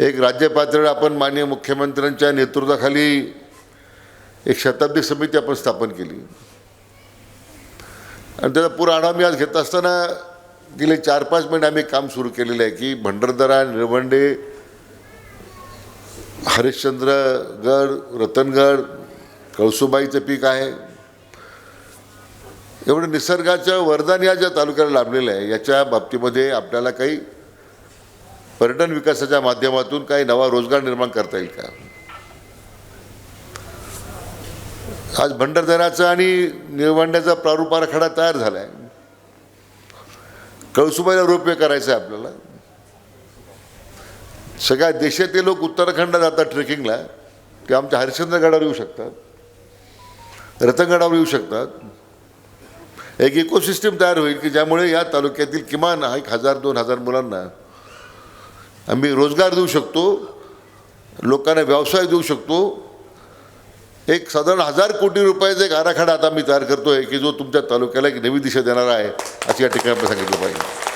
एक राज्य पातळीवर आपण माननीय मुख्यमंत्र्यांच्या नेतृत्वाखाली एक शताब्दी समिती आपण स्थापन केली. आणि त्याचा पूर्ण आढावा मी आज घेत असताना गेले चार पाच महिने आम्ही काम सुरू केलेलं आहे की भंडारदरा निळवंडे हरिश्चंद्रगड रतनगड कळसुबाईचं पीक आहे. एवढं निसर्गाचं वरदान या ज्या तालुक्याला लाभलेलं आहे याच्या बाबतीमध्ये आपल्याला काही पर्यटन विकासाच्या माध्यमातून काही नवा रोजगार निर्माण करता येईल का? आज भंडारदराचा आणि निळवंड्याचा प्रारूप आराखडा तयार झाला आहे कळसुबाईला रोपवे करायचं आहे आपल्याला. सगळ्या देशातील लोक उत्तराखंडला जातात ट्रेकिंगला. ते आमच्या हरिश्चंद्रगडावर येऊ शकतात. रतनगडावर येऊ शकतात. एक इकोसिस्टम तयार होईल की ज्यामुळे या तालुक्यातील किमान एक हजार दोन हजार मुलांना आम्ही रोजगार देऊ शकतो लोकांना व्यवसाय देऊ शकतो. एक साधारण हजार कोटी रुपयाचा एक आराखडा आता मी तयार करतो आहे की जो तुमच्या तालुक्याला एक नवी दिशा देणारा आहे अशी या ठिकाणी आपण सांगितलं पाहिजे.